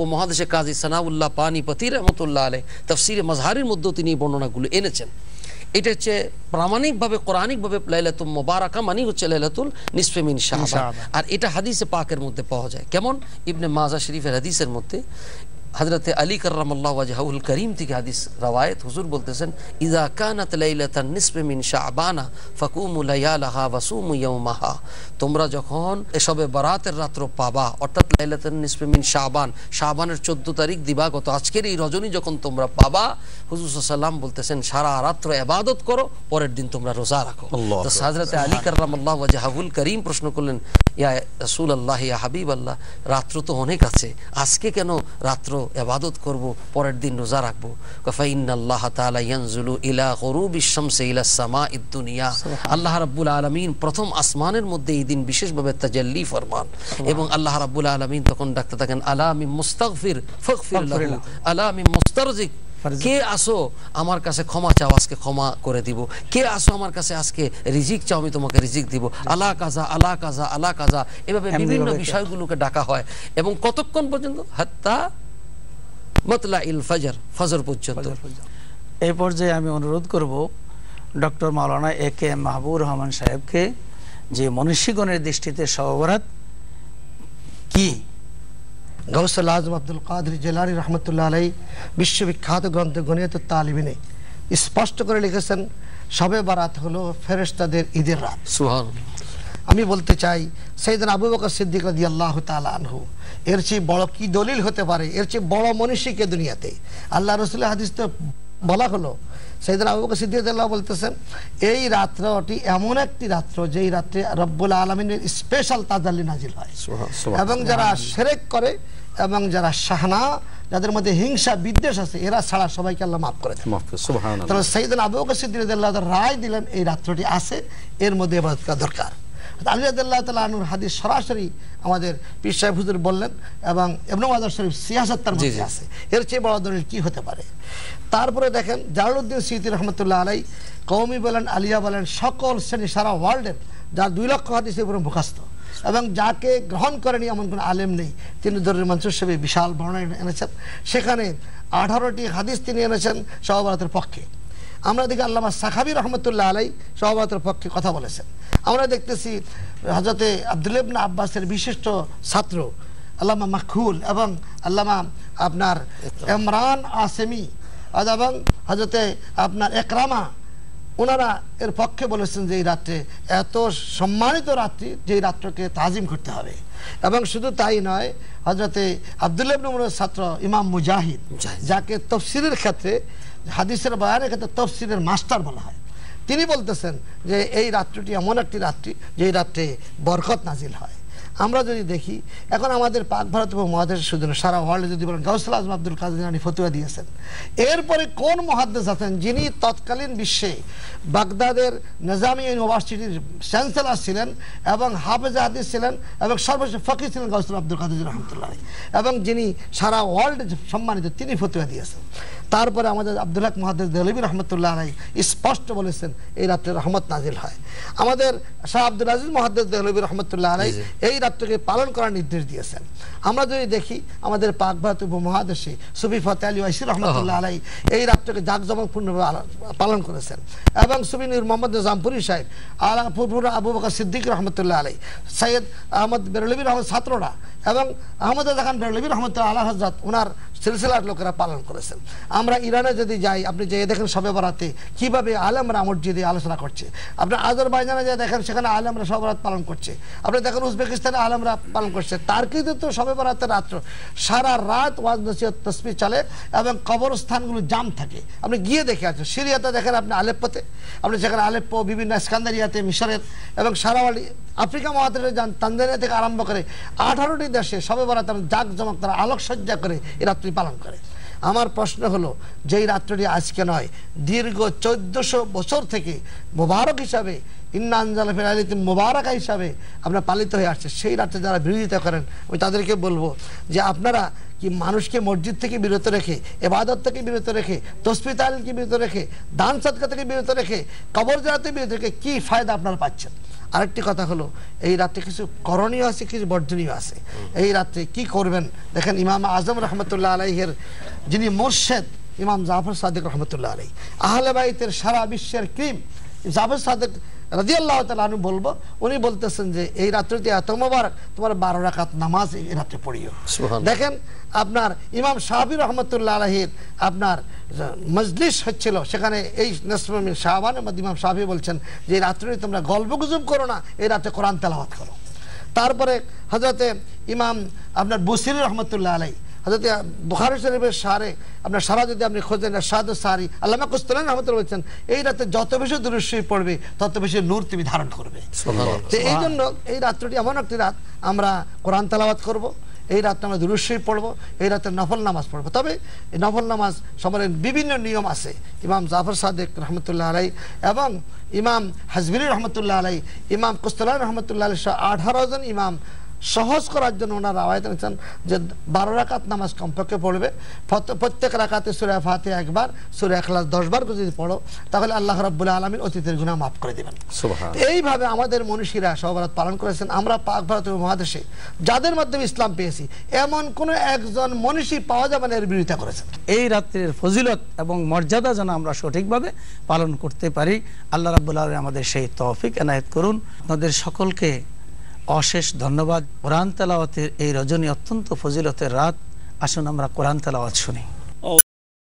উপমহাদেশে কাজী সানাউল্লাহ পানিপতি রহমতুল্লাহ আলে তফসিরে মজহারির মধ্যেও তিনি এই বর্ণনাগুলো এনেছেন। এটা হচ্ছে প্রামাণিকভাবে কোরআনিকভাবে লাইলাতুল মোবারাকা মানি হচ্ছে লাইলাতুল নিসফেমিন শাহবান। আর এটা হাদিসে পাকের মধ্যে পাওয়া যায়। কেমন? ইবনে মাজা শরীফের হাদিসের মধ্যে হজরতে আলী কররামাল্লাহ ওয়াজহাউল করিম থেকে হাদিস রওয়ায়েত হুজুর বলতেছেন ইজা কানাত লাইলাতান নিসফে মিন শাবানা ফাকুমু লায়ালাহা ওয়াসুমু ইয়াউমাহা। তোমরা যখন এসবে বারাতের রাত্র পাবা অর্থাৎ লাইলাতান নিসফে মিন শাবান শাবানের 14 তারিখ দিবাগত আজকের এই রজনী যখন তোমরা পাবা হুজুর সাল্লাম বলতেছেন সারা রাত্র ইবাদত করো পরের দিন তোমরা রোজা রাখো। তো হজরতে আলী কররামাল্লাহ ওয়াজহাউল করিম প্রশ্ন করলেন ইয়া রাসূলুল্লাহ ইয়া হাবিব আল্লাহ রাত্র তো অনেক আছে আজকে কেন রাত্র এবাদত করব পরের দিন রোজা রাখব। ফাইনাল্লাহ তাআলা ইয়ানজুলু ইলা গুরুবিশ শামসি ইলা সামাইদ দুনিয়া। আল্লাহ রাব্বুল আলামিন প্রথম আসমানের মধ্যে এই দিন বিশেষভাবে তাজাল্লি ফরমান। এবং আল্লাহ রাব্বুল আলামিন তখন ডাকতে থাকেন আলা মিন মুস্তাগফির ফাগফির লাহু। আলা মিন মুস্তারজিক। কে আসো আমার কাছে ক্ষমা চাও আজকে ক্ষমা করে দিব। কে আসো আমার কাছে আজকে রিজিক চাও আমি তোমাকে রিজিক দিব। আলা কাজা আলা কাজা আলা কাজা। এভাবে বিভিন্ন বিষয়গুলোকে ডাকা হয়। এবং কতক্ষণ পর্যন্ত? হাত্তা মতলা ইল ফজর ফজর পর্যন্ত। এই পর্যায়ে আমি অনুরোধ করব doctor Maulana A K M Mahbub Rahman সাহেবকে যে মনীষীগণের দৃষ্টিতে সবরাত কি? গৌসল আজম আব্দুল কাদের জেলারি রহমতুল্লাহ আলাই বিশ্ববিখ্যাত গ্রন্থ গণিত তালিবিনে স্পষ্ট করে লিখেছেন সবে বারাত হলো ফেরেশতাদের ঈদের রাত। সুহান আমি বলতে চাই সেইদিন আবু বকর সিদ্দিক রাদি আল্লাহ আনহু এর চেয়ে বড় কি দলিল হতে পারে? এর চেয়ে বড় মনীষীকে দুনিয়াতে? আল্লাহ রসুল হাদিস তো বলা হলো। সেইদিন আবু বকর সিদ্দিক আল্লাহ বলতেছেন এই রাত্রটি এমন একটি রাত্র যেই রাত্রে রব্বুল আলমিনের স্পেশাল তাজাল্লি নাজিল হয়। এবং যারা সেরেক করে এবং যারা শাহনা যাদের মধ্যে হিংসা বিদ্বেষ আছে এরা ছাড়া সবাইকে আল্লাহ মাফ করে দেন। তাহলে সেইদিন আবু বকর সিদ্দিক তাআলা রায় দিলেন এই রাত্রটি আছে এর মধ্যে করা দরকার। আলী রাদিয়াল্লাহু তাআলা আনহুর হাদিস সরাসরি আমাদের পীর সাহেব হুজুর বললেন এবং ইবনে মাজাহ শরীফ সিয়াসত তার মধ্যে আছে। এর চেয়ে বড় দলিল কি হতে পারে? তারপরে দেখেন জালালউদ্দিন সিয়ুতি রহমতুল্লাহ আলাই কওমি বলেন আলিয়া বলেন সকল শ্রেণি সারা ওয়ার্ল্ডের যার দুই লক্ষ হাদিসের উপরে মুখস্থ। এবং যাকে গ্রহণ করেনি এমন কোনো আলেম নেই তিনি দরের মনসুর সাহেব বিশাল বর্ণনা এনেছেন। সেখানে আঠারোটি হাদিস তিনি এনেছেন সহবরাতের পক্ষে। আমরা দেখি আল্লামা সাখাবি রহমতুল্লাহ আলাই সহবরাতের পক্ষে কথা বলেছেন আমরা দেখতেছি হজরতে আবদুল্লাবনা আব্বাসের বিশিষ্ট ছাত্র আল্লামা মাখুল এবং আল্লামা আপনার ইমরান আসেমি এবং হজরতে আপনার একরামা ওনারা এর পক্ষে বলেছেন যে এই রাত্রে এত সম্মানিত রাত্রি যে এই রাত্রকে তাজিম করতে হবে এবং শুধু তাই নয় হজরতে আবদুল্লাহ নমরের ছাত্র ইমাম মুজাহিদ। যাকে তফসিরের ক্ষেত্রে হাদিসের বয়ানের ক্ষেত্রে তফসিরের মাস্টার বলা হয়। তিনি বলতেছেন যে এই রাত্রিটি এমন একটি রাত্রি যে এই রাত্রে বরকত নাজিল হয়। আমরা যদি দেখি, এখন আমাদের পাক ভারত এবং মহাদেশের শুধু সারা ওয়ার্ল্ডে যদি বলেন, গাউসুল আজম আব্দুল কাদের জিলানী ফতুয়া দিয়েছেন। এরপরে কোন মহাদ্দেশ আছেন যিনি তৎকালীন বিশ্বে বাগদাদের নিজামি ইউনিভার্সিটির চ্যান্সেলর ছিলেন এবং হাফেজ হাদিস ছিলেন এবং সর্বশেষ ফকির ছিলেন গাউসুল আব্দুল কাদের রহমতুল্লাহ এবং যিনি সারা ওয়ার্ল্ডে সম্মানিত, তিনি ফতুয়া দিয়েছেন। তারপরে আমাদের আব্দুল হক মহাদেশ দেলবী রহমতুল্লাহ আলাই স্পষ্ট বলেছেন এই রাত্রে রহমত নাজিল হয়। আমাদের শাহ আব্দুল আজিজ মহাদেশ দেলবী রহমতুল্লাহ আলাই। এই রাত্রকে পালন করার নির্দেশ দিয়েছেন। আমরা যদি দেখি আমাদের পাক ভারত উপমহাদেশে সুফি ফতে আলী ওয়াইসি রহমতুল্লাহ আলাই এই রাত্রকে জাঁকজমকপূর্ণভাবে পালন করেছেন। এবং সুফি নূর মোহাম্মদ জামপুরি সাহেব আলা ফুরফুর আবু বকর সিদ্দিক রহমতুল্লাহ আলাই সৈয়দ আহমদ বেরলবী রহমদ ছাত্ররা এবং আহমদ খান বেরলবী রহমতুল্লাহ আল্লাহ হজরত ওনার সিলসিলার লোকেরা পালন করেছেন। আমরা ইরানে যদি যাই, আপনি যে দেখেন সবে বরাতে কীভাবে আলেমরা মসজিদে আলোচনা করছে। আপনি আজরবাইজানে যে দেখেন, সেখানে আলেমরা সবে বরাত পালন করছে। আপনি দেখেন উজবেকিস্তানে আলেমরা পালন করছে। তার কিন্তু তো সবে বরাতের রাত্র। সারা রাত ওয়াজ, নসিহত তসবি চলে এবং কবরস্থানগুলো জাম থাকে। আপনি গিয়ে দেখে আছেন সিরিয়াতে দেখেন আপনি আলেপ্পোতে। আপনি সেখানে আলেপ্পো, বিভিন্ন স্কান্দারিয়াতে, মিশরের এবং সারা ওয়ার্ল্ড, আফ্রিকা মহাদেশে যান, তানজানিয়া থেকে আরম্ভ করে আঠারোটি দেশে সবে বরাত জাক জমক তারা আলোকসজ্জা করে এই রাত্রি পালন করে। আমার প্রশ্ন হলো, যেই রাত্রটি আজকে নয়, দীর্ঘ চোদ্দশো বছর থেকে মোবারক হিসাবে, ইন্না আনজালা ফেরালিতে মোবারকা হিসাবে আপনার পালিত হয়ে আসছে। সেই রাত্রে যারা বিরোধিতা করেন, আমি তাদেরকে বলব যে আপনারা কি মানুষকে মসজিদ থেকে বিরত রেখে, এবাদত থেকে বিরত রেখে, তসবি তালিমকে বিরত রেখে, দান সৎকা থেকে বিরত রেখে, কবর জানাতে বিরত রেখে কী ফায়দা আপনারা পাচ্ছেন? আরেকটি কথা হলো এই রাত্রে কিছু করণীয় আছে কিছু বর্জনীয় আছে। এই রাত্রে কি করবেন? দেখেন ইমাম আজম রহমতুল্লাহ আলাইহের যিনি মোর্শেদ ইমাম জাফর সাদেক রহমতুল্লাহ আলাই আহলে বাইতের সারা বিশ্বের ক্রিম জাফর সাদিক রাজিয়াল্লাহ তালু বলব উনি বলতেছেন যে এই রাত্রিতে এত মোবারক তোমার বারো রাকাত নামাজ এই রাত্রে পড়িও। দেখেন আপনার ইমাম সাহাবি রহমতুল্লাহ আলহির আপনার মজলিস হচ্ছিল সেখানে এই নসমিন শাহবানের মধ্যে ইমাম সাহাবি বলছেন যে এই রাত্রে তোমরা গল্প গুজব করো না এই রাত্রে কোরআন তেলাওয়াত করো। তারপরে হজরতে ইমাম আপনার বসির রহমতুল্লাহ আলাই হজরত বুখারি শরীফের সারে আপনার সারা যদি আপনি খোঁজেন সাদ সারি। আল্লামা কুস্তলান রহমতুল্লাহ বলছেন এই রাতে যত বেশি পড়বে তত বেশি নূর তুমি ধারণ করবে। তো এই জন্য এই রাত্রটি এমন একটি রাত আমরা কোরআন তালাবাত করব এই রাত্রে আমরা দুরুশ্বই পড়ব এই রাতে নফল নামাজ পড়ব। তবে এই নফল নামাজ সবার বিভিন্ন নিয়ম আছে। ইমাম জাফর সাদেক রহমতুল্লাহ আলাই এবং ইমাম হাজবির রহমতুল্লাহ আলাই ইমাম কুস্তলান রহমতুল্লাহ আলাই সহ আঠারো জন ইমাম সহজ করার জন্য ওনার আওয়াজ এনেছেন যে বারো রাকাত নামাজ কমপক্ষে পড়বে। প্রত্যেক রাকাতে সুরে ফাতে একবার সুরে একলাস দশবার করে যদি পড়ো তাহলে আল্লাহ রাব্বুল আলমীর অতীতের গুণা মাফ করে দেবেন। এইভাবে আমাদের মনীষীরা সহভারত পালন করেছেন। আমরা পাক ভারত মহাদেশে যাদের মাধ্যমে ইসলাম পেয়েছি এমন কোন একজন মনীষী পাওয়া যাবে না এর বিরোধিতা করেছেন। এই রাত্রির ফজিলত এবং মর্যাদা যেন আমরা সঠিকভাবে পালন করতে পারি আল্লাহ রাবুল আলম আমাদের সেই তৌফিক এনায়েত করুন। আপনাদের সকলকে অশেষ ধন্যবাদ। কোরআন তেলাওয়াতের এই রজনী অত্যন্ত ফজিলতের রাত। আসুন আমরা কোরআন তেলাওয়াত শুনি।